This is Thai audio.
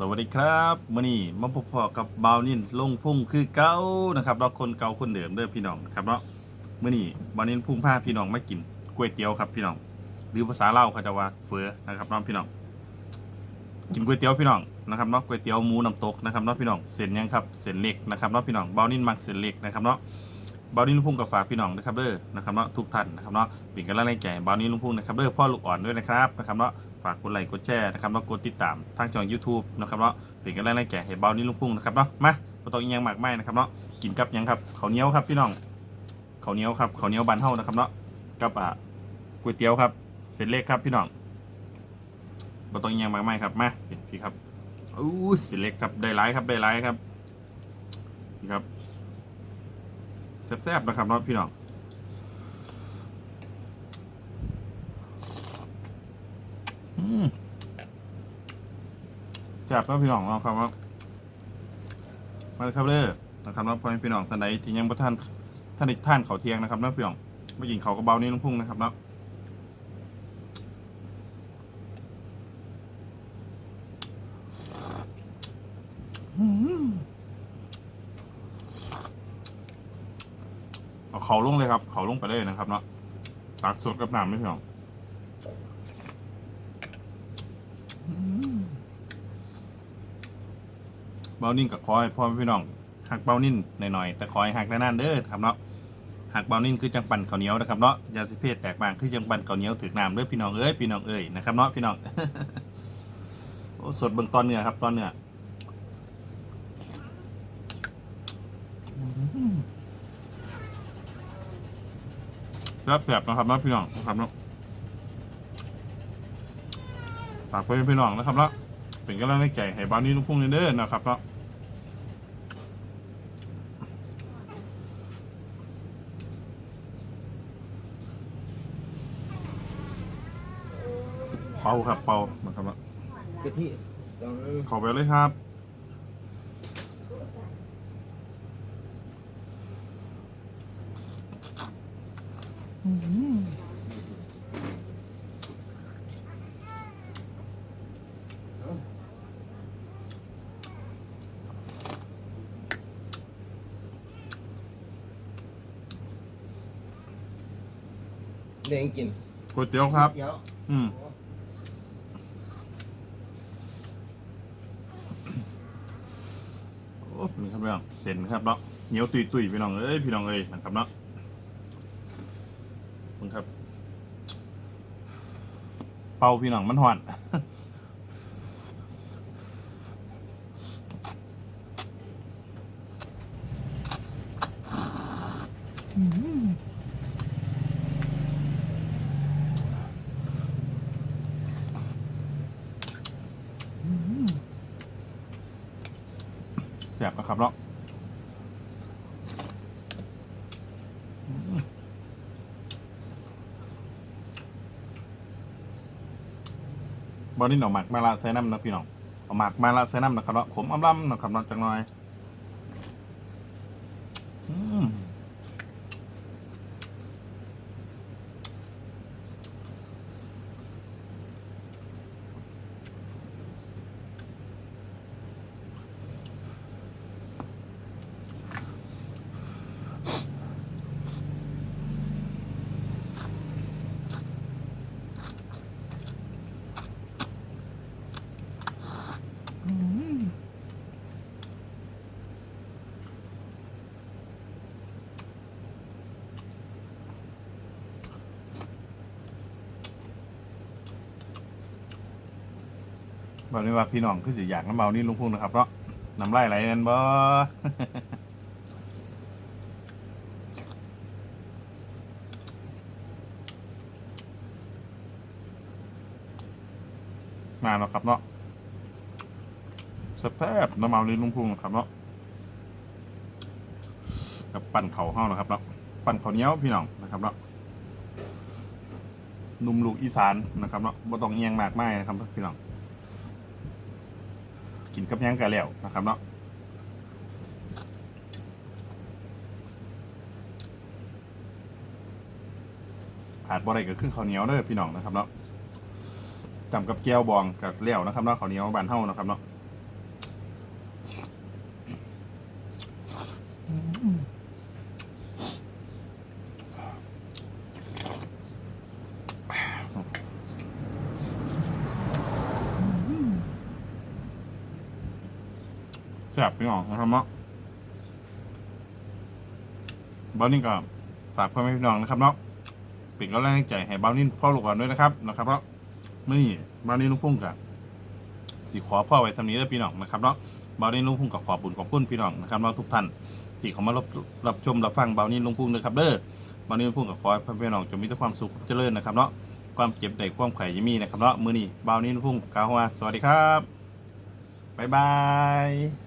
สวัสดีครับมื่อนี้มาพบพอกับบาวนินลงพุ่งคือเก่านะครับเราคนเก่าคนเดิมเด้อพี่น้องนะครับเนาะมื่อนี้บาวนินพุ่งพาพี่น้องไมากินก๋วยเตี๋ยวครับพี่น้อง หรือภาษาเล่าเขาจะว่าเฟือนะครับน้องพี่น้อง กินก๋วยเตี๋ยวพี่น้องนะครับเนาะก๋วยเตี๋ยวหมูน้ำตกนะครับเนาะพี่น้องเส้นยังครับเส้นเล็กนะครับเนาะพี่น้องบาวนินมักเส้นเล็กนะครับเนาะบาวนินลุงพุ่งกับฝากพี่น้องนะครับเด้อนะครับเนาะทุกท่านนะครับเนาะเป็นกำลังใจให้บาวนินลุงพุ่งนะครับเด้อพ่อลูกอ่อนด้วยนะครับนะครับเนาะ ฝากกดไลค์กดแชร์นะครับแล้วกดติดตามทางช่อง YouTube นะครับเนาะเป็นกันแรงแก่ให้เบานี่ลุงพุ่งนะครับเนาะมาบ่ต้องอีหยังมากไมายนะครับเนาะกินกับหยังครับข้าวเหนียวครับพี่น้องข้าวเหนียวครับข้าวเหนียวบานเฮานะครับเนาะกับอ่าก๋วยเตี๋ยวครับเส้นเล็กครับพี่น้องบ่ต้องอีหยังมากไมายครับมาพี่ครับอู้ยเส้นเล็กครับได้หลายครับได้หลายครับนี่ครับแซ่บๆนะครับเนาะพี่น้อง อืม จับครับพี่น้องเราครับว่ามาครับเด้อนะครับว่าพ่อแม่พี่น้องท่านใดที่ยังบ่ท่านท่านอีกท่านเขาเที่ยงนะครับนะพี่น้องมากินเขากระเบานี่ลุงพุ่งนะครับเนาะเอาเขาลงเลยครับ เขาลงไปเลยนะครับเนาะตักสดกับน้ำไม่พี่น้อง เบานิ่งกับคอยพ่อแม่พี่น้องหักเบานิ่นหน่อยๆแต่คอยหักนานๆเด้อครับเนาะหักเบานิ่นคือจังปั่นข้าวเหนียวนะครับเนาะยาสิเพศแตกบางคือจังปั่นข้าวเหนียวถือน้ำเด้อพี่น้องเอ้ยพี่น้องเอ้ยนะครับเนาะพี่น้องโอ้สดเบิ่งตอนเนื้อครับตอนเนื้อรับแบบนะครับเนาะพี่น้องนะครับเนาะฝากเพื่อนพี่น้องนะครับเนาะ เป็นกำลังใจให้บ้านนี้ลุงพุ่งเด้อนะครับเนาะเป่าครับเป่านะครับเนาะกะทิต้องขอไปเลยครับเลี้ ยงกินก๋วยเตี๋ยวครับ เดี๋ยวอืมโอ้นี่ครับพี่น้องเส้นครับเนาะเหนียวตุยตุยๆพี่น้องเอ้ยพี่น้องเอ้ยนะครับเนาะขอบคุณครับ เป่าพี่น้องมันห่อน แสบนะครับเนาะบอนี่หน่อหมักมาละใส่น้ำนะพี่น้องหมักมาละใส่น้ำนะครับเนาะขมอ้ำล่ำนะครับเนาะจังหน่อย บอกเลยว่าพี่น้องคือจะอยากน้ำเมานี่ลุงพุ่งนะครับเนาะน้ำลายไหลนั่นบ่มาแล้วครับเนาะสแทบน้ำเมาลิ้นลุงพุ่งนะครับเนาะกับปั่นเข่าห้านะครับเนาะปั่นเข้าเนี้ยวพี่น้องนะครับเนาะหนุ่มลูกอีสานนะครับเนาะบ่ต้องเอียงมากมายนะครับพี่น้อง กินกับยังกันแล้วนะครับเนาะขาดบ่ได้ก็คือข้าวเหนียวเด้อพี่น้องนะครับเนาะจำกับแก้วบองกับเหลี้ยวนะครับเนาะข้าวเหนียวบานเฮานะครับเนาะ แซ่บพี่น้องนะครับเนาะบาวนินก็ฝากพ่อแม่พี่น้องนะครับเนาะป็นกำลังใจให้บาวนินพ่อลูกก่อนด้วยนะครับนะครับเนาะเมื่อนี้บาวนินลุงพุ่งกับสิขอพ่อไว้ทำนี้แล้วพี่น้องนะครับเนาะบาวนินลุงพุ่งกับขอบุญขอบคุณพี่น้องนะครับเนาะทุกท่านที่เขามารับรับชมรับฟังบาวนินลุงพุ่งนะครับเด้อบาวนินลุงพุ่งกับขอให้พ่อแม่พี่น้องจงมีแต่ความสุขเจริญนะครับเนาะความเจ็บใดความไข่อยามีนะครับเนาะมือนี้บาวนินลุงพุ่งกาวว่าสวัสดีครับบ๊ายบาย